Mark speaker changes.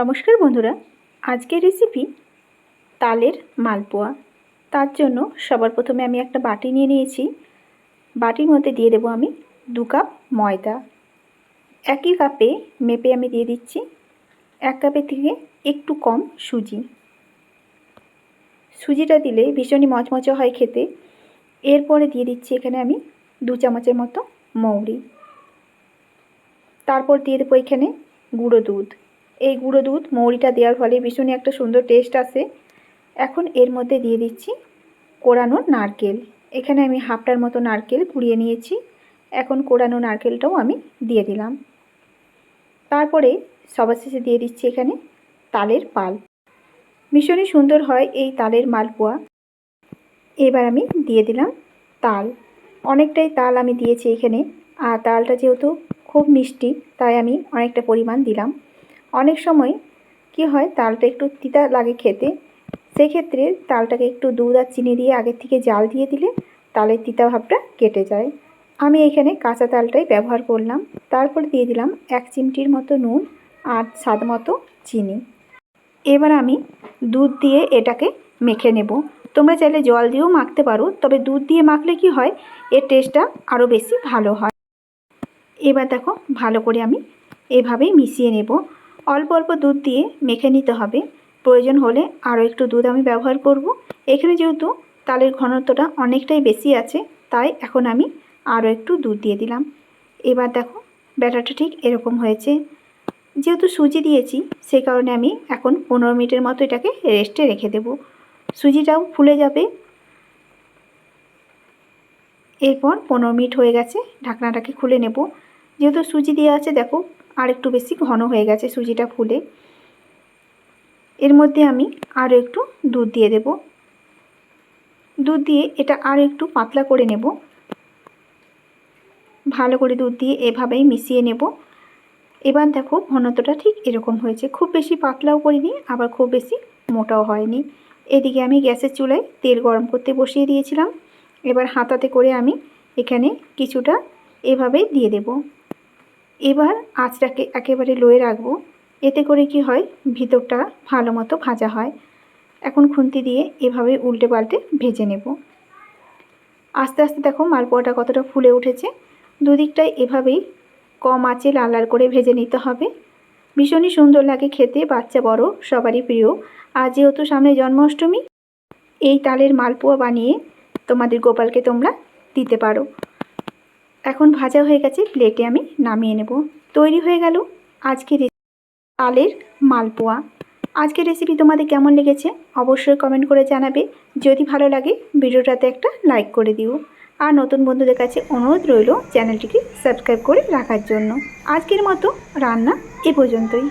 Speaker 1: নমস্কার বন্ধুরা। আজকের রেসিপি তালের মালপোয়া। তার জন্য সবার প্রথমে আমি একটা বাটি নিয়ে নিয়েছি। বাটির মধ্যে দিয়ে দেবো আমি দু কাপ ময়দা। একই কাপে মেপে আমি দিয়ে দিচ্ছি। এক কাপের থেকে একটু কম সুজি। সুজিটা দিলে ভীষণই মচমচে হয় খেতে। এরপরে দিয়ে দিচ্ছি এখানে আমি দু চামচের মতো মৌরি। তারপর দিয়ে দেবো এখানে গুঁড়ো দুধ। এই গুঁড়ো দুধ মৌরিটা দেওয়ার ফলে ভীষণই একটা সুন্দর টেস্ট আসে এখন এর মধ্যে দিয়ে দিচ্ছি কোরানো নারকেল। এখানে আমি হাফটার মতো নারকেল কুড়িয়ে নিয়েছি। এখন কোরানো নারকেলটাও আমি দিয়ে দিলাম। তারপরে সবার শেষে দিয়ে দিচ্ছি এখানে তালের পাল। ভীষণই সুন্দর হয় এই তালের মালপোয়া। এবার আমি দিয়ে দিলাম তাল। অনেকটাই তাল আমি দিয়েছি এখানে। আর তালটা যেহেতু খুব মিষ্টি, তাই আমি অনেকটা পরিমাণ দিলাম। অনেক সময় কি হয়, তালটা একটু তিতা লাগে খেতে। সেক্ষেত্রে তালটাকে একটু দুধ আর চিনি দিয়ে আগের থেকে জাল দিয়ে দিলে তালের তিতা ভাবটা কেটে যায়। আমি এখানে কাঁচা তালটাই ব্যবহার করলাম। তারপর দিয়ে দিলাম এক চিমটির মতো নুন আর স্বাদ মতো চিনি। এবার আমি দুধ দিয়ে এটাকে মেখে নেব। তোমরা চাইলে জল দিয়েও মাখতে পারো, তবে দুধ দিয়ে মাখলে কি হয়, এর টেস্টটা আরও বেশি ভালো হয়। এবার দেখো, ভালো করে আমি এভাবেই মিশিয়ে নেব। অল্প অল্প দুধ দিয়ে মেখে নিতে হবে। প্রয়োজন হলে আরও একটু দুধ আমি ব্যবহার করব। এখানে যেহেতু তালের ঘনত্বটা অনেকটাই বেশি আছে, তাই এখন আমি আরও একটু দুধ দিয়ে দিলাম। এবার দেখো, ব্যাটারটা ঠিক এরকম হয়েছে। যেহেতু সুজি দিয়েছি সেই কারণে আমি এখন পনেরো মিনিটের মতো এটাকে রেস্টে রেখে দেব। সুজিটাও ফুলে যাবে। এরপর পনেরো মিনিট হয়ে গেছে, ঢাকনাটাকে খুলে নেব। যেহেতু সুজি দেওয়া আছে, দেখো আর একটু বেশি ঘন হয়ে গেছে সুজিটা ফুলে। এর মধ্যে আমি আরও একটু দুধ দিয়ে দেব। দুধ দিয়ে এটা আর একটু পাতলা করে নেব। ভালো করে দুধ দিয়ে এভাবেই মিশিয়ে নেব। এবার দেখো ঘনত্বটা ঠিক এরকম হয়েছে। খুব বেশি পাতলাও করিনি, আবার খুব বেশি মোটাও হয়নি। এদিকে আমি গ্যাসের চুলায় তেল গরম করতে বসিয়ে দিয়েছিলাম। এবার হাতাতে করে আমি এখানে কিছুটা এভাবেই দিয়ে দেব। এবার আঁচটাকে একেবারে লোয়ে রাখব। এতে করে কি হয়? ভিতরটা ভালো মতো ভাজা হয়। এখন খুন্তি দিয়ে এভাবে উল্টে পাল্টে ভেজে নেব। আস্তে আস্তে দেখো মালপোয়াটা কতটা ফুলে উঠেছে। দুদিকটাই এভাবেই কম আঁচে লাল লাল করে ভেজে নিতে হবে। ভীষণই সুন্দর লাগে খেতে, বাচ্চা বড়, সবারই প্রিয়। আর যেহেতু সামনে জন্মাষ্টমী, এই তালের মালপোয়া বানিয়ে তোমাদের গোপালকে তোমরা দিতে পারো। এখন ভাজা হয়ে গেছে প্লেটে আমি নামিয়ে নেব। তৈরি হয়ে গেল আজকের তালের মালপোয়া। আজকের রেসিপি তোমাদের কেমন লেগেছে অবশ্যই কমেন্ট করে জানাবে। যদি ভালো লাগে ভিডিওটাতে একটা লাইক করে দিও। আর নতুন বন্ধুদের কাছে অনুরোধ রইল চ্যানেলটিকে সাবস্ক্রাইব করে রাখার জন্য। আজকের মতো রান্না এ পর্যন্তই।